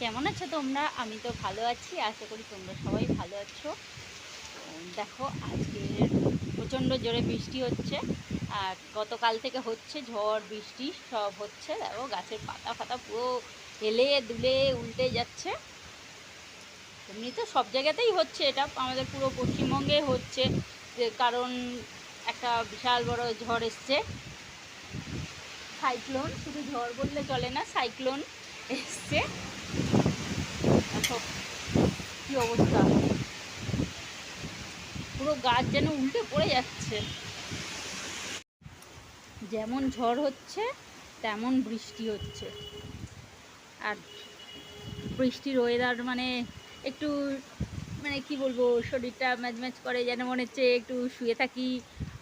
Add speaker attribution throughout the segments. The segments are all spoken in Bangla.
Speaker 1: কেমন আছো তোমরা? আমি তো ভালো আছি, আশা করি তোমরা সবাই ভালো আছো। দেখো, আজকে প্রচণ্ড জোরে বৃষ্টি হচ্ছে, আর গতকাল থেকে হচ্ছে ঝড়, বৃষ্টি সব হচ্ছে। দেখো, গাছের পাতা ফাতা পুরো হেলে দুলে উল্টে যাচ্ছে। এমনি তো সব জায়গাতেই হচ্ছে এটা, আমাদের পুরো পশ্চিমবঙ্গে হচ্ছে, যে কারণ একটা বিশাল বড় ঝড় এসছে। সাইক্লোন, শুধু ঝড় বললে চলে না, সাইক্লোন। এসছে। দেখো কি অবস্থা। পুরো গাছ যেন উল্টে পড়ে যাচ্ছে। যেমন ঝড় হচ্ছে, তেমন বৃষ্টি হচ্ছে। আর বৃষ্টির ওয়েদার মানে একটু মানে কি বলব, শরীরটা ম্যাচ করে, যেন মনে হচ্ছে একটু শুয়ে থাকি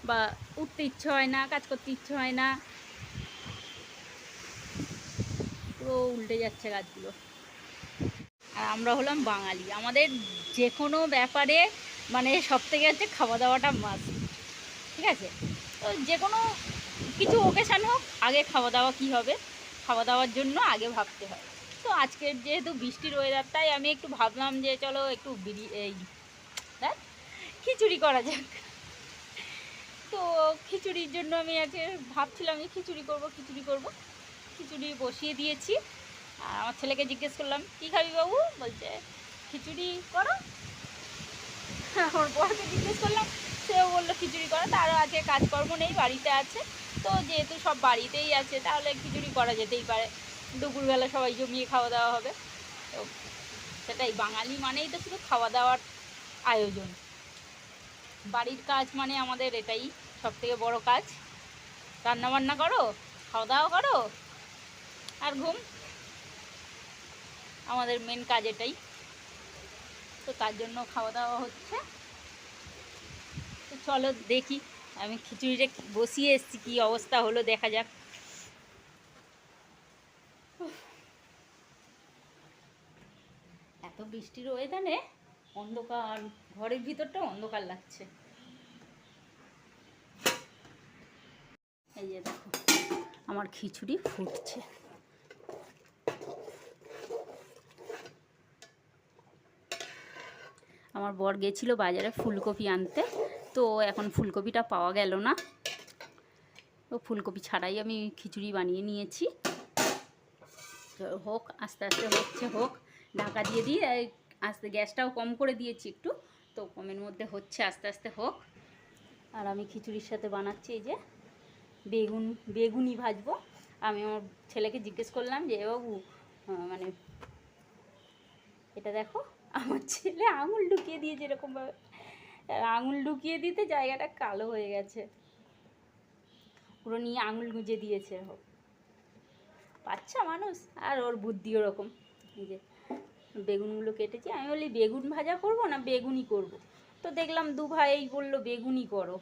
Speaker 1: বা উঠতে ইচ্ছে হয় না, কাজ করতে ইচ্ছে হয় না। পুরো উল্টে যাচ্ছে গাছগুলো। আর আমরা হলাম বাঙালি। আমাদের যে কোনো ব্যাপারে মানে সব থেকে হচ্ছে খাওয়া দাওয়াটা মাস ঠিক আছে? তো যে কোনো কিছু ওকেশান হোক, আগে খাওয়া দাওয়া কী হবে? খাওয়া দাওয়ার জন্য আগে ভাবতে হয়। তো আজকের যেহেতু বৃষ্টির ওয়েদারটাই আমি একটু ভাবলাম যে চলো একটু বিরি, এই খিচুড়ি করা যাক। তো খিচুড়ির জন্য আমি আজকে ভাবছিলাম যে খিচুড়ি করব খিচুড়ি করব। খিচুড়ি বসিয়ে দিয়েছি। আর আমার ছেলেকে জিজ্ঞেস করলাম, কী খাবি বাবু? বলছে, খিচুড়ি করো। আমার বরকে জিজ্ঞেস করলাম, সেও বলল, খিচুড়ি করো। তারও আজকে কাজকর্ম নেই, বাড়িতে আছে। তো যেহেতু সব বাড়িতেই আছে, তাহলে খিচুড়ি করা যেতেই পারে। দুপুরবেলা সবাই জমিয়ে খাওয়া দাওয়া হবে। তো সেটাই, বাঙালি মানেই তো শুধু খাওয়া দাওয়ার আয়োজন। বাড়ির কাজ মানে আমাদের এটাই সব থেকে বড় কাজ। রান্না বান্না করো, খাওয়া দাওয়া করো আর ঘুম? আমাদের মেন কাজ এটাই। তো তার জন্য খাওয়া দাওয়া হচ্ছে। তো চলো দেখি, আমি খিচুড়িটা বসিয়ে এসেছি, কী অবস্থা হলো দেখা যাক। এত বৃষ্টির ওয়েদারে অন্ধকার, ঘরের ভিতরটা অন্ধকার লাগছে। এই যে দেখো, আমার খিচুড়ি ফুটছে। আমার বর গেছিল বাজারে ফুলকপি আনতে, তো এখন ফুলকপিটা পাওয়া গেল না। তো ফুলকপি ছাড়াই আমি খিচুড়ি বানিয়ে নিয়েছি। হোক, আস্তে আস্তে হচ্ছে, হোক। ঢাকা দিয়ে দিয়ে আস্তে গ্যাসটাও কম করে দিয়েছি একটু, তো কমের মধ্যে হচ্ছে, আস্তে আস্তে হোক। আর আমি খিচুড়ির সাথে বানাচ্ছি এই যে বেগুন বেগুনি ভাজবো। আমি আমার ছেলেকে জিজ্ঞেস করলাম যে, বাবু মানে এটা দেখো আমার ছেলে আঙুল ঢুকিয়ে দিয়েছে এরকমভাবে আঙুল ঢুকিয়ে দিতে জায়গাটা কালো হয়ে গেছে। পুরো নিয়ে আঙুল গুঁজে দিয়েছে এরকম বাচ্চা মানুষ, আর ওর বুদ্ধি ওরকম। যে বেগুনগুলো কেটেছি, আমি বলি, বেগুন ভাজা করব না বেগুনি করব? তো দেখলাম দু ভাই বলল বেগুনি করো।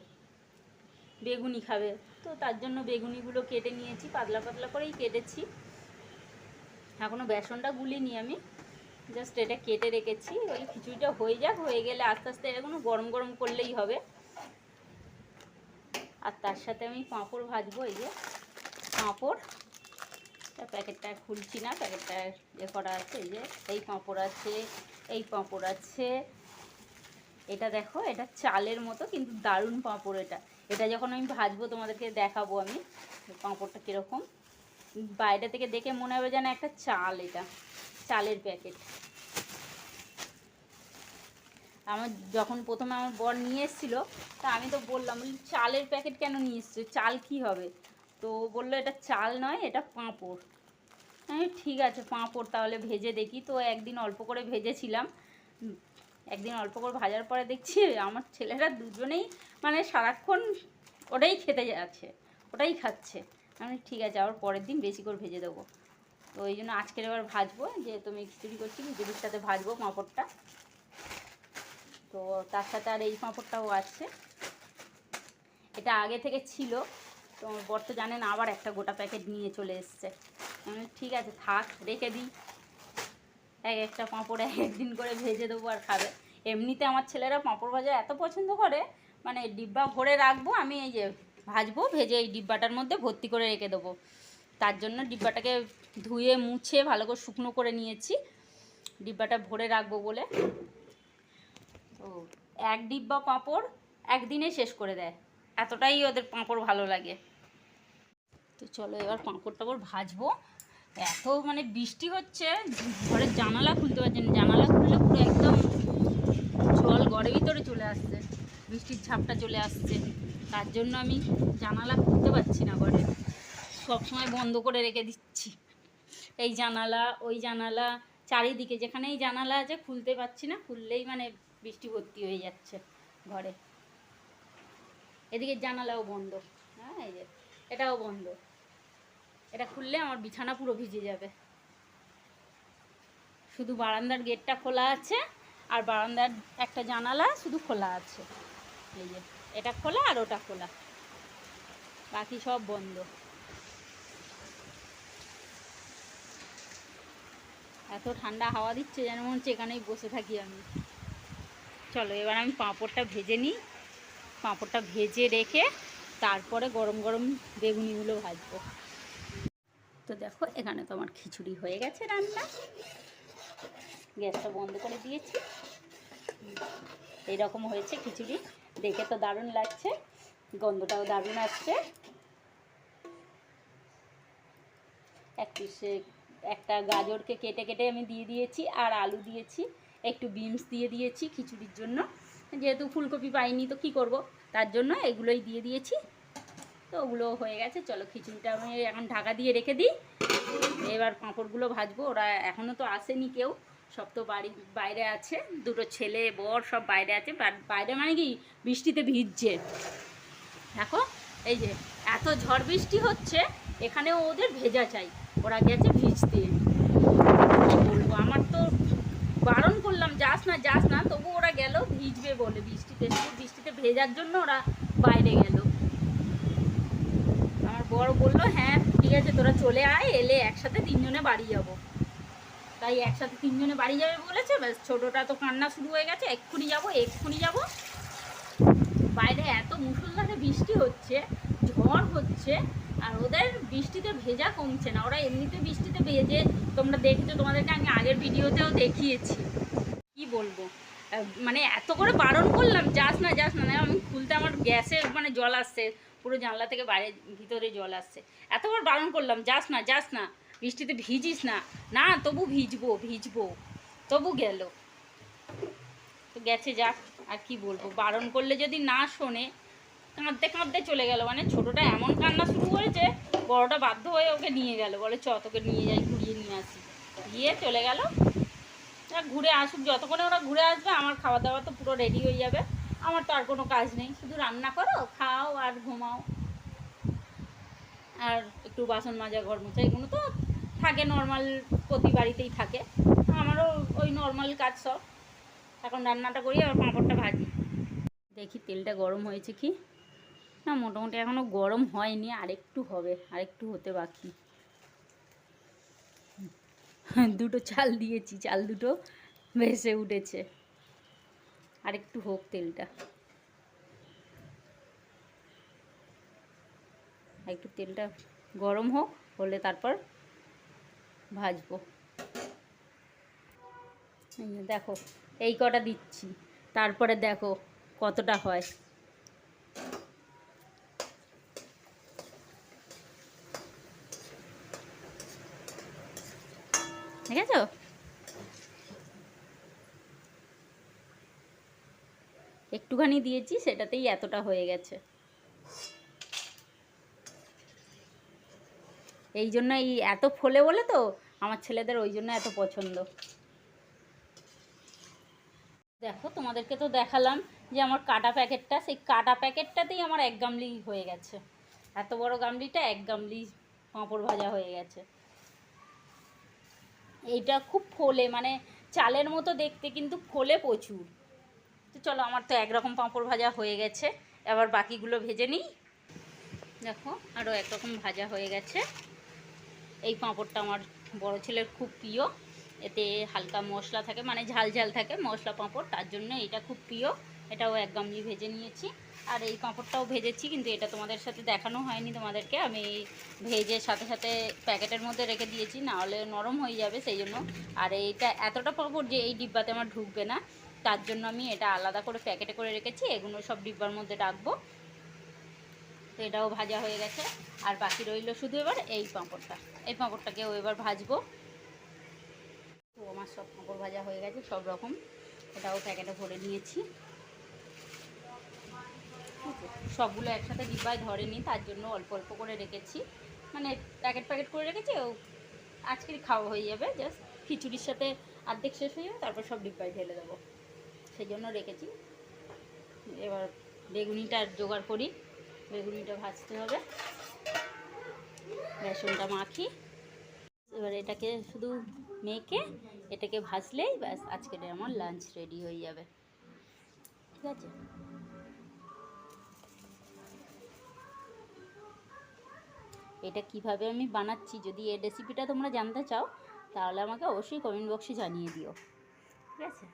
Speaker 1: বেগুনি খাবে। তো তার জন্য বেগুনিগুলো কেটে নিয়েছি, পাতলা পাতলা করেই কেটেছি। এখনও বেসনটা গুলিনি আমি। জাস্ট এটা কেটে রেখেছি ওই খিচুড়িটা হয়ে যাক, হয়ে গেলে আস্তে আস্তে এরকম গরম গরম করলেই হবে। আর তার সাথে আমি পাঁপড় ভাজবো, এই যে পাঁপড়। প্যাকেটটা খুলছি না, প্যাকেটটা এ করা আছে, এই যে এই পাঁপড় আছে, এই পাঁপড় আছে। এটা দেখো, এটা চালের মতো, কিন্তু দারুণ পাঁপড় এটা। এটা যখন আমি ভাজবো, তোমাদেরকে দেখাবো আমি পাঁপড়টা কীরকম। বাইরে থেকে দেখে মনে হবে যেন একটা চাল এটা। চালের প্যাকেট আমার যখন প্রথমে আমার বর নিয়ে এসেছিল, তা আমি তো বললাম, বলি, চালের প্যাকেট কেন নিয়ে এসছো? চাল কি হবে? তো বলল, এটা চাল নয়, এটা পাঁপড়। আমি ঠিক আছে, পাঁপড় তাহলে ভেজে দেখি। তো একদিন অল্প করে ভেজেছিলাম। একদিন অল্প করে ভাজার পরে দেখছি, আমার ছেলেরা দুজনেই মানে সারাক্ষণ ওটাই খেতে যাচ্ছে, ওটাই খাচ্ছে। আমি ঠিক আছে, আবার পরের দিন বেশি করে ভেজে দেবো। তো ওই জন্য আজকের এবার ভাজবো, যেহেতু খিচুড়ি করছি, খিচুড়ির সাথে ভাজবো পাঁপড়টা। তো তার সাথে আর এই পাঁপড়টাও আছে। এটা আগে থেকে ছিল, তো বর তো জানেন আবার একটা গোটা প্যাকেট নিয়ে চলে এসছে। ঠিক আছে, থাক, রেখে দিই। এক একটা পাঁপড় এক একদিন করে ভেজে দেবো আর খাবে। এমনিতে আমার ছেলেরা পাঁপড় ভাজা এত পছন্দ করে মানে ডিব্বা ভরে রাখব, আমি এই যে ভাজবো, ভেজে এই ডিব্বাটার মধ্যে ভর্তি করে রেখে দেবো। তার জন্য ডিব্বাটাকে ধুয়ে, মুছে, ভালো করে শুকনো করে নিয়েছি। ডিব্বাটা ভরে রাখব বলে। তো এক ডিব্বা পাঁপড় একদিনে শেষ করে দেয়। এতটাই ওদের পাঁপড় ভালো লাগে। তো চলো এবার পাঁপড় টাপড় ভাজবো। এত মানে বৃষ্টি হচ্ছে, ঘরের জানালা খুলতে পারছেন জানালা খুললে পুরো একদম জল ঘরের ভিতরে চলে আসছে। বৃষ্টির ঝাপটা চলে আসছে। তার জন্য আমি জানালা খুলতে পারছি না ঘরে। সবসময় বন্ধ করে রেখে দিচ্ছি। এই জানালা, ওই জানালা, চারিদিকে যেখানেই জানালা আছে খুলতে পারছি না, খুললেই মানে বৃষ্টি ভর্তি হয়ে যাচ্ছে ঘরে। এদিকে জানালাও বন্ধ। হ্যাঁ এই যে, এটাও বন্ধ। এটা খুললে আমার বিছানা পুরো ভিজে যাবে। শুধু বারান্দার গেটটা খোলা আছে আর বারান্দার একটা জানালা শুধু খোলা আছে। এই যে, এটা খোলা আর ওটা খোলা। বাকি সব বন্ধ। এত ঠান্ডা হাওয়া দিচ্ছে যেন মনে হচ্ছে এখানেই বসে থাকি আমি। চলো, এবার আমি পাঁপড়টা ভেজে নিই। পাঁপড়টা ভেজে রেখে তারপরে গরম গরম বেগুনিগুলো ভাজবো। তো দেখো, এখানে তো আমার খিচুড়ি হয়ে গেছে রান্না। গ্যাসটা বন্ধ করে দিয়েছি। এইরকম হয়েছে খিচুড়ি। দেখে তো দারুণ লাগছে। গন্ধটাও দারুণ আসছে। এক পিসে একটা গাজরকে কেটে কেটে আমি দিয়ে দিয়েছি আর আলু দিয়েছি, একটু বিনস দিয়ে দিয়েছি খিচুড়ির জন্য। যেহেতু ফুলকপি পাইনি তো কি করব? তার জন্য এগুলোই দিয়ে দিয়েছি। তো ওগুলো হয়ে গেছে, চলো খিচুড়িটা আমি এখন ঢাকা দিয়ে রেখে দিই। এবার পাঁপড়গুলো ভাজবো, ওরা এখনও তো আসেনি কেউ, সব তো বাড়ি, বাইরে আছে, দুটো ছেলে, বর সব বাইরে আছে বাইরে মানে কি বৃষ্টিতে ভিজছে। দেখো, এই যে এত ঝড় বৃষ্টি হচ্ছে এখানেও ওদের ভেজা চাই। ওরা গেছে ভিজতে। বলব, আমার তো বারণ করলাম, যাস না যাস না, তবু ওরা গেল ভিজবে বলে। বৃষ্টিতে বৃষ্টিতে ভেজার জন্য ওরা বাইরে গেল। আমার বড় বলল হ্যাঁ ঠিক আছে, তোরা চলে আয়, এলে একসাথে তিনজনে বাড়ি যাব। তাই একসাথে তিনজনে বাড়ি যাবে বলেছে, ব্যাস, ছোটোটা তো কান্না শুরু হয়ে গেছে, এক্ষুনি যাব এক্ষুনি যাব। বাইরে এত মুসলধারে বৃষ্টি হচ্ছে, ঝড় হচ্ছে আর ওদের বৃষ্টিতে ভেজা কমছে না। ওরা এমনিতে বৃষ্টিতে ভেজে, তোমরা দেখেছ, তোমাদেরকে আমি আগের ভিডিওতেও দেখিয়েছি। কি বলব? মানে এত করে বারণ করলাম, যাস না যাস না আমি খুলতে আমার গ্যাসে মানে জল আসছে, পুরো জানলা থেকে বাইরে, ভিতরে জল আসছে। এতবার বারণ করলাম, যাস না যাস না, বৃষ্টিতে ভিজিস না। না, তবু ভিজবো ভিজবো, তবু গেল। তো গেছে যাক, আর কি বলব? বারণ করলে যদি না শোনে কাঁদতে কাঁদতে চলে গেল। মানে ছোটোটা এমন কান্না শুরু করেছে, বড়টা বাধ্য হয়ে ওকে নিয়ে গেল। বলে, চ, তোকে নিয়ে যাই, ঘুরিয়ে নিয়ে আসি। গিয়ে চলে গেল। ঘুরে আসুক, যতক্ষণে ওরা ঘুরে আসবে, আমার খাওয়া দাওয়া তো পুরো রেডি হয়ে যাবে। আমার তো আর কোনো কাজ নেই। শুধু রান্না করো, খাও আর ঘুমাও। আর একটু বাসন মাজা, ঘর মোছা, এগুলো তো থাকে নর্মাল প্রতি বাড়িতেই থাকে। আমারও ওই নর্মাল কাজ সব। এখন রান্নাটা করি আর পাঁপড়টা ভাজি। দেখি তেলটা গরম হয়েছে কি? না, মোটামুটি এখনও গরম হয়নি, আরেকটু হবে, আরেকটু হতে বাকি। দুটো চাল দিয়েছি, চাল দুটো ভেসে উঠেছে। আরেকটু হোক তেলটা। একটু তেলটা গরম হোক, হলে তারপর ভাজবো। দেখো, এই কটা দিচ্ছি, তারপরে দেখো কতটা হয়। ঠিক আছে একটুখানি দিয়েছি, সেটাতেই এতটা হয়ে গেছে। এই জন্য এই এত ফোলে বলে তো, আমার ছেলেদের ওই জন্য এত পছন্দ। দেখো, তোমাদেরকে তো দেখালাম যে আমার কাটা প্যাকেটটা, সেই কাটা প্যাকেটটাতেই আমার এক গামলি হয়ে গেছে। এত বড় গামলিটা এক গামলি পাঁপড় ভাজা হয়ে গেছে। এইটা খুব ফোলে মানে চালের মতো দেখতে কিন্তু ফোলে প্রচুর। তো চলো, আমার তো একরকম পাঁপড় ভাজা হয়ে গেছে। এবার বাকিগুলো ভেজে নিই। দেখো আরও একরকম ভাজা হয়ে গেছে। এই পাঁপড়টা আমার বড় ছেলের খুব প্রিয়। এতে হালকা মশলা থাকে মানে ঝাল ঝাল থাকে মশলা পাঁপড়, তার জন্য এটা খুব প্রিয়। এটাও এক গামলি ভেজে নিয়েছি। আর এই পাঁপড়টাও ভেজেছি, কিন্তু এটা তোমাদের সাথে দেখানো হয়নি তোমাদেরকে। আমি ভেজে সাথে সাথে প্যাকেটের মধ্যে রেখে দিয়েছি না হলে নরম হয়ে যাবে সেই জন্য আর এইটা এতটা পাঁপড় যে এই ডিব্বাতে আমার ঢুকবে না, তার জন্য আমি এটা আলাদা করে প্যাকেটে করে রেখেছি, এগুলো সব ডিব্বার মধ্যে রাখব। তো এটাও ভাজা হয়ে গেছে, আর বাকি রইল শুধু এবার এই পাঁপড়টা। এই পাঁপড়টাকেও এবার ভাজবো। তো আমার সব পাঁপড় ভাজা হয়ে গেছে, সব রকম। এটাও প্যাকেটে ভরে নিয়েছি। সবগুলো একসাথে ডিব্বায় ধরেনি, তার জন্য অল্প অল্প করে রেখেছি। মানে প্যাকেট প্যাকেট করে রেখেছি, ও আজকের খাওয়া হয়ে যাবে জাস্ট খিচুড়ির সাথে অর্ধেক শেষ হয়ে যাবে, তারপর সব ডিব্বায় ঢেলে দেবো। সেই জন্য রেখেছি। এবার বেগুনিটা জোগাড় করি, বেগুনিটা ভাজতে হবে। বেসনটা মাখি। এবার এটাকে শুধু মেখে এটাকে ভাজলেই ব্যাস, আজকের আমার লাঞ্চ রেডি হয়ে যাবে। ঠিক আছে? এটা কীভাবে আমি বানাচ্ছি? যদি এই রেসিপিটা তোমরা জানতে চাও, তাহলে আমাকে অবশ্যই কমেন্ট বক্সে জানিয়ে দিও। ঠিক আছে?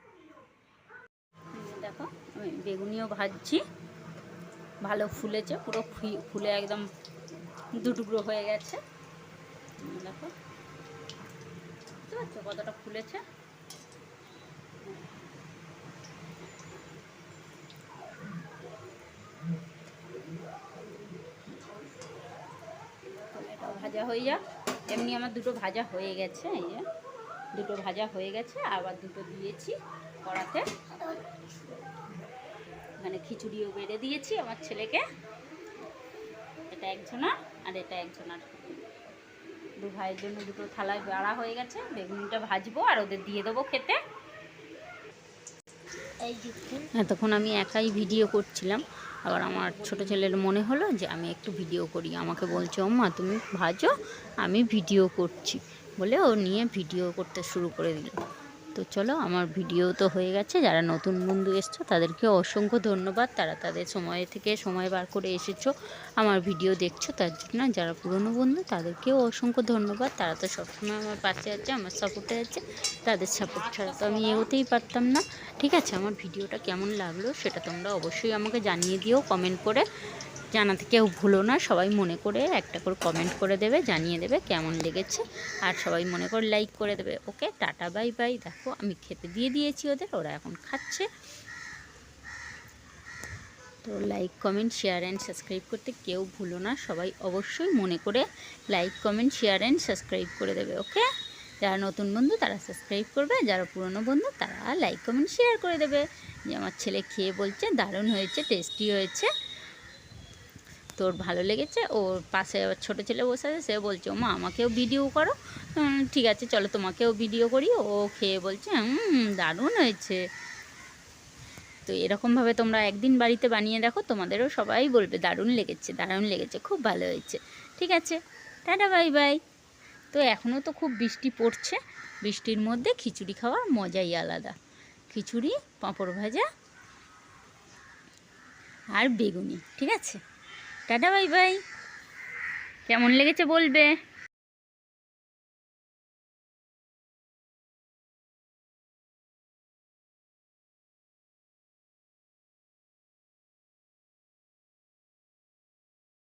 Speaker 1: দেখো, আমি বেগুনিও ভাজছি। ভালো ফুলেছে, পুরো ফুলে একদম দু টুকরো হয়ে গেছে। দেখো, বুঝতে পারছ কতটা ফুলেছে এটাও ভাজা হয়ে যাক। এমনি আমার দুটো ভাজা হয়ে গেছে এই যে। দুটো ভাজা হয়ে গেছে আবার দুটো দিয়েছি কড়াতে। এখানে খিচুড়িও বেড়ে দিয়েছি আমার ছেলেকে। এটা একজনার আর এটা একজনার দু ভাইয়ের জন্য দুটো থালায় বাড়া হয়ে গেছে। বেগুনিটা ভাজবো আর ওদের দিয়ে দেবো খেতে। এতক্ষণ আমি একাই ভিডিও করছিলাম। আবার আমার ছোট ছেলের মনে হলো যে আমি একটু ভিডিও করি। আমাকে বলছে, ওম্মা, তুমি ভাজো, আমি ভিডিও করছি। বলে ও নিয়ে ভিডিও করতে শুরু করে দিল। তো চলো, আমার ভিডিও তো হয়ে গেছে। যারা নতুন বন্ধু এসছো, তাদেরকে অসংখ্য ধন্যবাদ। তারা তাদের সময় থেকে সময় বার করে এসেছ, আমার ভিডিও দেখছ, তার জন্য যারা পুরনো বন্ধু, তাদেরকেও অসংখ্য ধন্যবাদ। তারা তো সবসময় আমার পাশে আছে, আমার সাপোর্টে আছে, তাদের সাপোর্ট ছাড়া তো আমি এগোতেই পারতাম না। ঠিক আছে, আমার ভিডিওটা কেমন লাগল, সেটা তোমরা অবশ্যই আমাকে জানিয়ে দিও কমেন্ট করে। জানাতে কেউ ভুলো না, সবাই মনে করে একটা করে কমেন্ট করে দেবে, জানিয়ে দেবে কেমন লেগেছে। আর সবাই মনে করে লাইক করে দেবে। ওকে টাটা বাই বাই দেখো, আমি খেতে দিয়ে দিয়েছি ওদের, ওরা এখন খাচ্ছে। তো like comment share and subscribe করতে কেউ ভুলো না, সবাই অবশ্যই মনে করে like comment share and subscribe করে দেবে ওকে যারা নতুন বন্ধু, তারা সাবস্ক্রাইব করবে, যারা পুরনো বন্ধু, তারা লাইক কমেন্ট শেয়ার করে দেবে। যে আমার ছেলে খেয়ে বলছে, দারুণ হয়েছে টেস্টি হয়েছে। তোর ভালো লেগেছে? ওর পাশে ছোটো ছেলে বসে আছে, সে বলছে, মা, আমাকেও ভিডিও করো। ঠিক আছে, চলো তোমাকেও ভিডিও করি। ও খেয়ে বলছে দারুণ হয়েছে। তো এরকমভাবে তোমরা একদিন বাড়িতে বানিয়ে দেখো তোমাদেরও সবাই বলবে, দারুণ লেগেছে দারুণ লেগেছে, খুব ভালো হয়েছে। ঠিক আছে, টাটা, বাই বাই। তো এখনও তো খুব বৃষ্টি পড়ছে, বৃষ্টির মধ্যে খিচুড়ি খাওয়ার মজাই আলাদা। খিচুড়ি, পাঁপড় ভাজা আর বেগুনি, ঠিক আছে? টাটা বাই বাই কেমন লেগেছে বলবে?